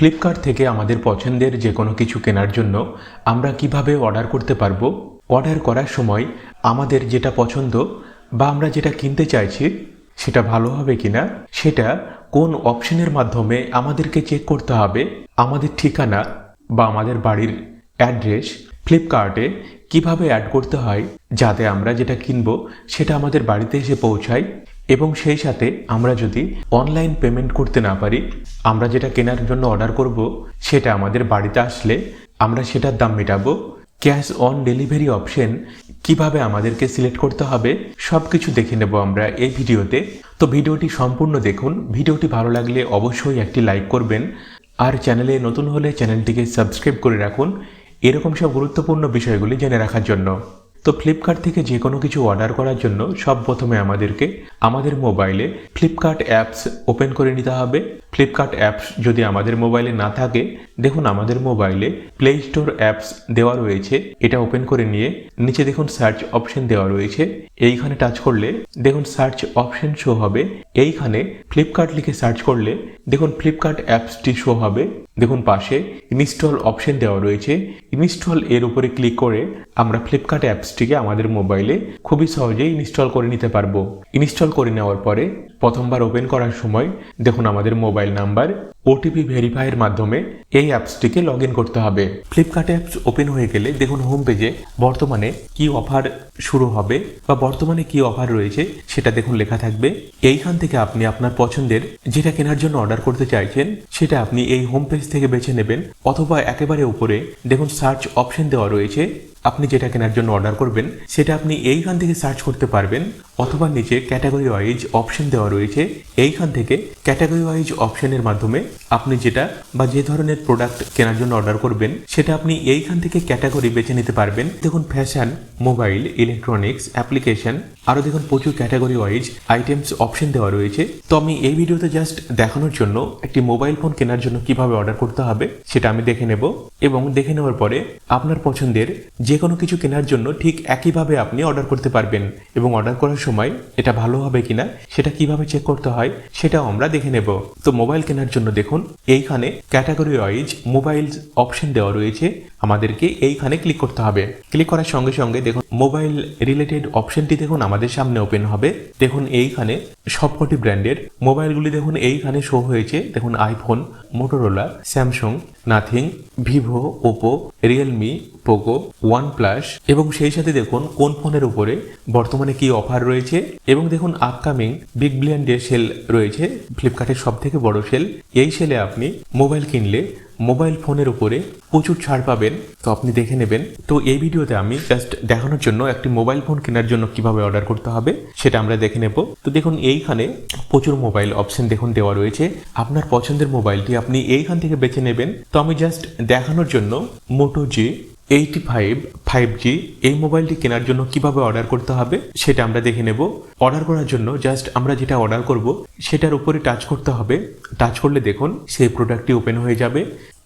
Flipkart থেকে আমাদের পছন্দের যে কোনো কিছু কেনার জন্য আমরা কীভাবে অর্ডার করতে পারব? অর্ডার করার সময় আমাদের যেটা পছন্দ বা আমরা যেটা কিনতে চাইছি, সেটা ভালো হবে কিনা, সেটা কোন অপশনের মাধ্যমে আমাদেরকে চেক করতে হবে, আমাদের ঠিকানা বা আমাদের বাড়ির অ্যাড্রেস ফ্লিপকার্টে কীভাবে অ্যাড করতে হয়, যাতে আমরা যেটা কিনবো, সেটা আমাদের বাড়িতে এসে পৌঁছায় এবং সেই সাথে আমরা যদি অনলাইন পেমেন্ট করতে না পারি, আমরা যেটা কেনার জন্য অর্ডার করব, সেটা আমাদের বাড়িতে আসলে আমরা সেটার দাম মেটাবো। ক্যাশ অন ডেলিভারি অপশন কীভাবে আমাদেরকে সিলেক্ট করতে হবে সব কিছু দেখে নেব আমরা এই ভিডিওতে। তো ভিডিওটি সম্পূর্ণ দেখুন। ভিডিওটি ভালো লাগলে অবশ্যই একটি লাইক করবেন। আর চ্যানেলে নতুন হলে চ্যানেলটিকে সাবস্ক্রাইব করে রাখুন। এরকম সব গুরুত্বপূর্ণ বিষয়গুলি জেনে রাখার জন্য। তো ফ্লিপকার্ট থেকে যে কোনো কিছু অর্ডার করার জন্য সব প্রথমে আমাদেরকে আমাদের মোবাইলে ফ্লিপকার্ট অ্যাপস ওপেন করে নিতে হবে। ফ্লিপকার্ট অ্যাপস যদি আমাদের মোবাইলে না থাকে, দেখুন আমাদের মোবাইলে প্লে স্টোর অ্যাপস দেওয়া রয়েছে। এটা ওপেন করে নিয়ে নিচে দেখুন সার্চ অপশন দেওয়া রয়েছে। এইখানে টাচ করলে দেখুন সার্চ অপশন শো হবে। এইখানে ফ্লিপকার্ট লিখে সার্চ করলে দেখুন ফ্লিপকার্ট অ্যাপসটি শো হবে। দেখুন পাশে ইনস্টল অপশন দেওয়া রয়েছে। ইনস্টল এর উপরে ক্লিক করে আমরা ফ্লিপকার্ট অ্যাপসটিকে আমাদের মোবাইলে খুবই সহজেই ইনস্টল করে নিতে পারব। ইনস্টল করে নেওয়ার পরে প্রথমবার ওপেন করার সময় দেখুন আমাদের মোবাইল নাম্বার ওটিপি ভেরিফাইয়ের মাধ্যমে এই অ্যাপসটিকে লগ করতে হবে। ফ্লিপকার্ট অ্যাপস ওপেন হয়ে গেলে দেখুন হোম পেজে বর্তমানে কি অফার শুরু হবে বা বর্তমানে কি অফার রয়েছে সেটা দেখুন লেখা থাকবে। এইখান থেকে আপনি আপনার পছন্দের যেটা কেনার জন্য অর্ডার করতে চাইছেন সেটা আপনি এই হোম পেজ থেকে বেছে নেবেন অথবা একেবারে উপরে দেখুন সার্চ অপশন দেওয়া রয়েছে। আপনি যেটা কেনার জন্য অর্ডার করবেন, সেটা আপনি এইখান থেকে সার্চ করতে পারবেন, অথবা নিচে ক্যাটাগরি ওয়াইজ অপশন দেওয়া রয়েছে। এইখান থেকে ক্যাটাগরি ওয়াইজ অপশনের মাধ্যমে আপনি যেটা বা যে ধরনের প্রোডাক্ট কেনার জন্য অর্ডার করবেন, সেটা আপনি এইখান থেকে ক্যাটাগরি বেছে নিতে পারবেন। দেখুন ফ্যাশন মোবাইল ইলেকট্রনিক্স অ্যাপ্লিকেশন আরও দেখুন প্রচুর ক্যাটাগরি ওয়াইজ আইটেমস অপশন দেওয়া রয়েছে। তো আমি এই ভিডিওতে জাস্ট দেখানোর জন্য একটি মোবাইল ফোন কেনার জন্য কীভাবে অর্ডার করতে হবে, সেটা আমি দেখে নেব। এবং দেখে নেওয়ার পরে আপনার পছন্দের যে কোনো কিছু কেনার জন্য ঠিক একইভাবে আপনি অর্ডার করতে পারবেন এবং অর্ডার করার সময় এটা ভালো হবে কিনা সেটা কীভাবে চেক করতে হয় সেটাও আমরা দেখে নেব। তো মোবাইল কেনার জন্য দেখুন, এইখানে ক্যাটাগরি ওয়াইজ মোবাইল অপশন দেওয়া রয়েছে। আমাদেরকে এইখানে ক্লিক করতে হবে। ক্লিক করার সঙ্গে সঙ্গে দেখুন মোবাইল রিলেটেড অপশনটি দেখুন আমাদের সামনে ওপেন হবে। দেখুন এইখানে সবকটি ব্র্যান্ডের মোবাইলগুলি দেখুন, এইখানে শো হয়েছে। দেখুন iPhone Motorola Samsung Nothing Vivo Oppo Realme Poco OnePlus এবং সেই সাথে দেখুন, কোন ফোনের উপরে বর্তমানে কি অফার রয়েছে। এবং দেখুন upcoming big billion day sale রয়েছে। ফ্লিপকার্টের সব থেকে বড় সেল এই সেলে আপনি মোবাইল কিনলে মোবাইল ফোনের উপরে প্রচুর ছাড় পাবেন। তো আপনি দেখে নেবেন। তো এই ভিডিওতে আমি জাস্ট দেখানোর জন্য একটি মোবাইল ফোন কেনার জন্য কীভাবে অর্ডার করতে হবে, সেটা আমরা দেখে নেব। তো দেখুন, এইখানে প্রচুর মোবাইল অপশন দেখুন দেওয়া রয়েছে। আপনার পছন্দের মোবাইলটি আপনি এইখান থেকে বেছে নেবেন। তো আমি জাস্ট দেখানোর জন্য মোটো জি এইটি ফাইভ ফাইভ জি এই মোবাইলটি কেনার জন্য কীভাবে অর্ডার করতে হবে সেটা আমরা দেখে নেব। অর্ডার করার জন্য জাস্ট আমরা যেটা অর্ডার করব, সেটার উপরে টাচ করতে হবে। টাচ করলে দেখুন, সেই প্রোডাক্টটি ওপেন হয়ে যাবে।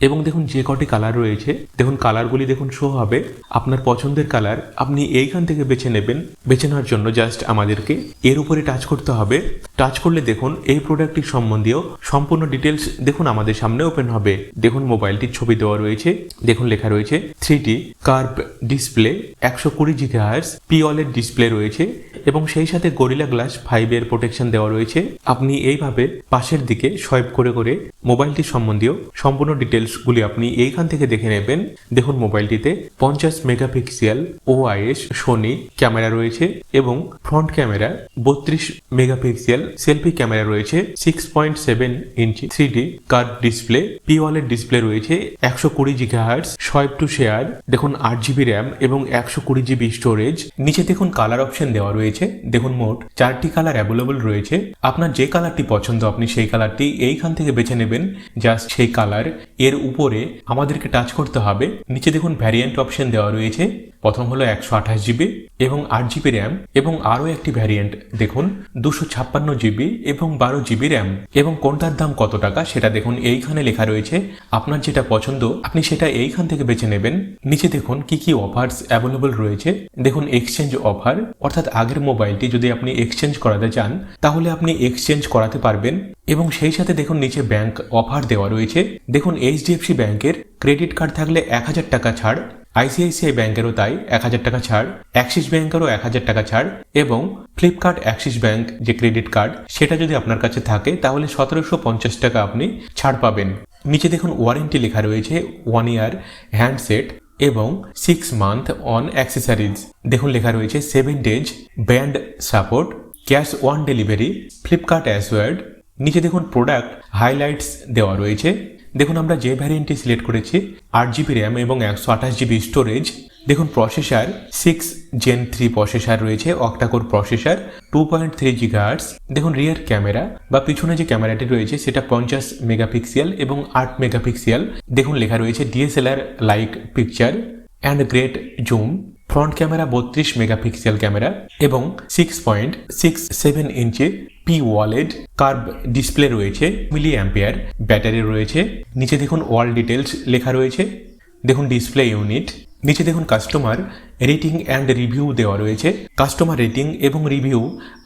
এবং দেখুন যে কটি কালার রয়েছে, দেখুন কালারগুলি দেখুন শো হবে। আপনার পছন্দের কালার আপনি এইখান থেকে বেছে নেবেন। বেছে নেওয়ার জন্য জাস্ট আমাদেরকে এর উপরে টাচ করতে হবে। টাচ করলে দেখুন এই প্রোডাক্টটির সম্বন্ধীয় সম্পূর্ণ ডিটেলস দেখুন আমাদের সামনে ওপেন হবে। দেখুন মোবাইলটির ছবি দেওয়া রয়েছে, দেখুন লেখা রয়েছে থ্রি ডি কার্ভ ডিসপ্লে একশো কুড়ি জিগাহার্স পিওলের ডিসপ্লে রয়েছে এবং সেই সাথে গরিলা গ্লাস ফাইভের প্রোটেকশন দেওয়া রয়েছে। আপনি এইভাবে পাশের দিকে সোয়াইপ করে করে মোবাইলটির সম্বন্ধীয় সম্পূর্ণ ডিটেলসগুলি আপনি এইখান থেকে দেখে নেবেন। দেখুন মোবাইলটিতে পঞ্চাশ মেগাপিক্সেল ওআইএস সোনি ক্যামেরা রয়েছে এবং ফ্রন্ট ক্যামেরা বত্রিশ মেগাপিক্সেল সেলফি ক্যামেরা রয়েছে six point seven inch three D curve display পিওয়ালের display রয়েছে, একশো কুড়ি জিগাহার্স সোয়াইপ টু শেয়ার দেখুন আট জিবি র্যাম এবং একশো কুড়ি জিবি স্টোরেজ নিচে দেখুন কালার অপশন দেওয়া রয়েছে, দেখুন মোট চারটি কালার অ্যাভেলেবল রয়েছে। আপনার যে কালারটি পছন্দ, আপনি সেই কালারটি এইখান থেকে বেছে নেবেন। জাস্ট সেই কালারের উপরে আমাদেরকে টাচ করতে হবে। নিচে দেখুন ভ্যারিয়েন্ট অপশন দেওয়া রয়েছে। প্রথম হলো একশো আঠাশ জিবি এবং আট জিবি র্যাম এবং আরও একটি ভ্যারিয়েন্ট দেখুন, দুশো ছাপ্পান্ন জিবি এবং বারো জিবি র্যাম এবং কোনটার দাম কত টাকা সেটা দেখুন, এইখানে লেখা রয়েছে, আপনার যেটা পছন্দ, আপনি সেটা এইখান থেকে বেছে নেবেন। নিচে দেখুন, কি কি অফার্স অ্যাভেলেবল রয়েছে। দেখুন এক্সচেঞ্জ অফার অর্থাৎ আগের মোবাইলটি যদি আপনি এক্সচেঞ্জ করাতে চান, তাহলে আপনি এক্সচেঞ্জ করাতে পারবেন। এবং সেই সাথে দেখুন নিচে ব্যাংক অফার দেওয়া রয়েছে। দেখুন এইচডিএফসি ব্যাংকের ক্রেডিট কার্ড থাকলে এক হাজার টাকা ছাড় আইসিআইসিআই ব্যাংকেরও তাই এক হাজার টাকা ছাড় অ্যাক্সিস ব্যাংকেরও এক হাজার টাকা ছাড় এবং ফ্লিপকার্ট অ্যাক্সিস ব্যাংক যে ক্রেডিট কার্ড সেটা যদি আপনার কাছে থাকে তাহলে সতেরোশো পঞ্চাশ টাকা আপনি ছাড় পাবেন। নিচে দেখুন ওয়ারেন্টি লেখা রয়েছে ওয়ান ইয়ার হ্যান্ডসেট এবং সিক্স মান্থ অন অ্যাক্সেসরিজ দেখুন লেখা রয়েছে seven days brand support cash on delivery Flipkart assured নিচে দেখুন প্রোডাক্ট হাইলাইটস দেওয়া রয়েছে। দেখুন আমরা যে ভ্যারিয়েন্টটি সিলেক্ট করেছি, আট জিবি র্যাম এবং একশো আঠাশ জিবি স্টোরেজ দেখুন processor six gen three processor রয়েছে octacore processor two point three gigahertz দেখুন রিয়ার ক্যামেরা বা পিছনে যে ক্যামেরাটি রয়েছে, সেটা পঞ্চাশ মেগাপিক্সেল এবং আট মেগাপিক্সেল দেখুন লেখা রয়েছে DSLR like picture and great zoom front camera বত্রিশ মেগাপিক্সেল ক্যামেরা এবং six point six seven inch P OLED curve display রয়েছে মিলি অ্যাম্পিয়ার ব্যাটারি রয়েছে, নিচে দেখুন ওয়াল ডিটেলস লেখা রয়েছে, দেখুন ডিসপ্লে ইউনিট নিচে দেখুন কাস্টমার রেটিং অ্যান্ড রিভিউ দেওয়া রয়েছে কাস্টমার রেটিং এবং রিভিউ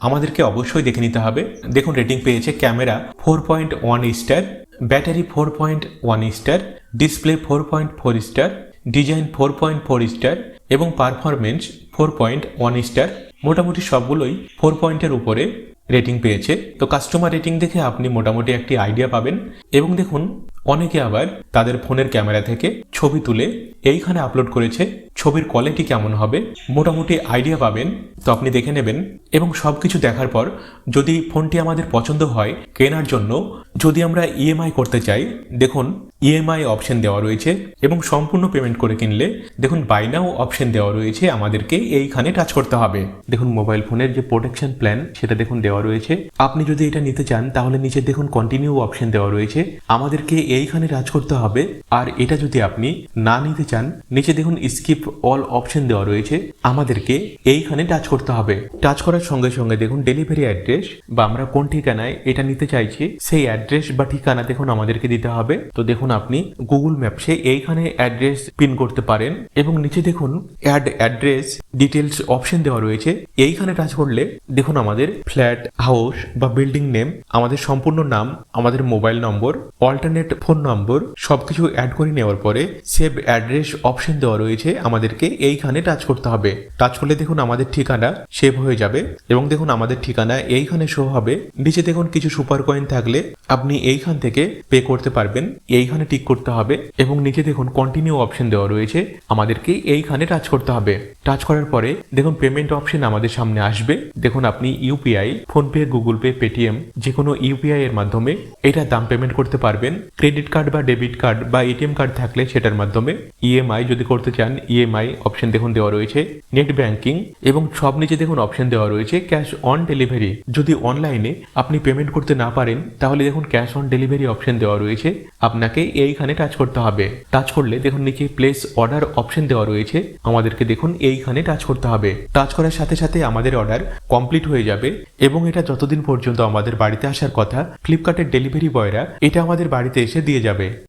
আমাদেরকে অবশ্যই দেখে নিতে হবে, দেখুন রেটিং পেয়েছে camera four point one star battery four point one star display four point four star design four point four star এবং performance four point one star মোটামুটি সবগুলোই ফোর পয়েন্টের উপরে রেটিং পেয়েছে। তো কাস্টমার রেটিং দেখে আপনি মোটামুটি একটি আইডিয়া পাবেন। এবং দেখুন, অনেকে আবার তাদের ফোনের ক্যামেরা থেকে ছবি তুলে এইখানে আপলোড করেছে, ছবির কোয়ালিটি কেমন হবে, মোটামুটি আইডিয়া পাবেন। তো আপনি দেখে নেবেন। এবং সব কিছু দেখার পর যদি ফোনটি আমাদের পছন্দ হয় কেনার জন্য, যদি আমরা ইএমআই করতে চাই, দেখুন ইএমআই অপশন দেওয়া রয়েছে এবং সম্পূর্ণ পেমেন্ট করে কিনলে দেখুন বাইনাও অপশন দেওয়া রয়েছে, আমাদেরকে এইখানে টাচ করতে হবে। দেখুন মোবাইল ফোনের যে প্রোটেকশন প্ল্যান সেটা দেখুন দেওয়া রয়েছে। আপনি যদি এটা নিতে চান, তাহলে নিচে দেখুন কন্টিনিউ অপশন দেওয়া রয়েছে। আমাদেরকে এইখানে টাচ করতে হবে। আর এটা যদি আপনি না নিতে চান, নিচে দেখুন স্কিপ অল অপশন দেওয়া রয়েছে। আমাদেরকে এইখানে টাচ করতে হবে। টাচ করার সঙ্গে সঙ্গে দেখুন ডেলিভারি অ্যাড্রেস বা আমরা কোন ঠিকানায় এটা নিতে চাইছি, সেই অ্যাড্রেস বা ঠিকানা দেখুন আমাদেরকে দিতে হবে। তো দেখুন আপনি গুগল ম্যাপসে এইখানে অ্যাড্রেস পিন করতে পারেন এবং নিচে দেখুন অ্যাড অ্যাড্রেস ডিটেলস অপশন দেওয়া রয়েছে। এইখানে টাচ করলে দেখুন আমাদের ফ্ল্যাট হাউস বা বিল্ডিং নেম আমাদের সম্পূর্ণ নাম, আমাদের mobile number alternate phone number সবকিছু অ্যাড করে নেওয়ার পরে সেভ অ্যাড্রেস অপশন দেওয়া রয়েছে আমাদেরকে এইখানে টাচ করতে হবে। টাচ করলে দেখুন আমাদের ঠিকানা সেভ হয়ে যাবে এবং দেখুন আমাদের ঠিকানা এইখানে শো হবে। নিচে দেখুন কিছু সুপার কয়েন থাকলে আপনি এইখান থেকে পে করতে পারবেন। এইখানে টিক করতে হবে এবং নিচে দেখুন কন্টিনিউ অপশন দেওয়া রয়েছে। আমাদেরকে এইখানে টাচ করতে হবে। টাচ করার পরে দেখুন পেমেন্ট অপশন আমাদের সামনে আসবে। দেখুন আপনি UPI PhonePe Google Pay Paytm যে কোনো ইউপিআই এর মাধ্যমে এটা দাম পেমেন্ট করতে পারবেন। ক্রেডিট কার্ড বা ডেবিট কার্ড বা এটিএম কার্ড থাকলে সেটার মাধ্যমে ইএমআই যদি করতে চান ইএমআই অপশন দেখুন দেওয়া রয়েছে। নেট ব্যাংকিং এবং সব নিচে দেখুন অপশন দেওয়া রয়েছে ক্যাশ অন ডেলিভারি যদি অনলাইনে আপনি পেমেন্ট করতে না পারেন, তাহলে দেখুন ক্যাশ অন ডেলিভারি অপশন দেওয়া রয়েছে। আপনাকে এইখানে টাচ করতে হবে। টাচ করলে দেখুন নিচে প্লেস অর্ডার অপশন দেওয়া রয়েছে। আমাদেরকে দেখুন এইখানে টাচ করতে হবে। টাচ করার সাথে সাথে আমাদের অর্ডার কমপ্লিট হয়ে যাবে এবং এটা যতদিন পর্যন্ত আমাদের বাড়িতে আসার কথা ফ্লিপকার্টের ডেলিভারি বয়রা এটা আমাদের বাড়িতে এসে দিয়ে যাবে।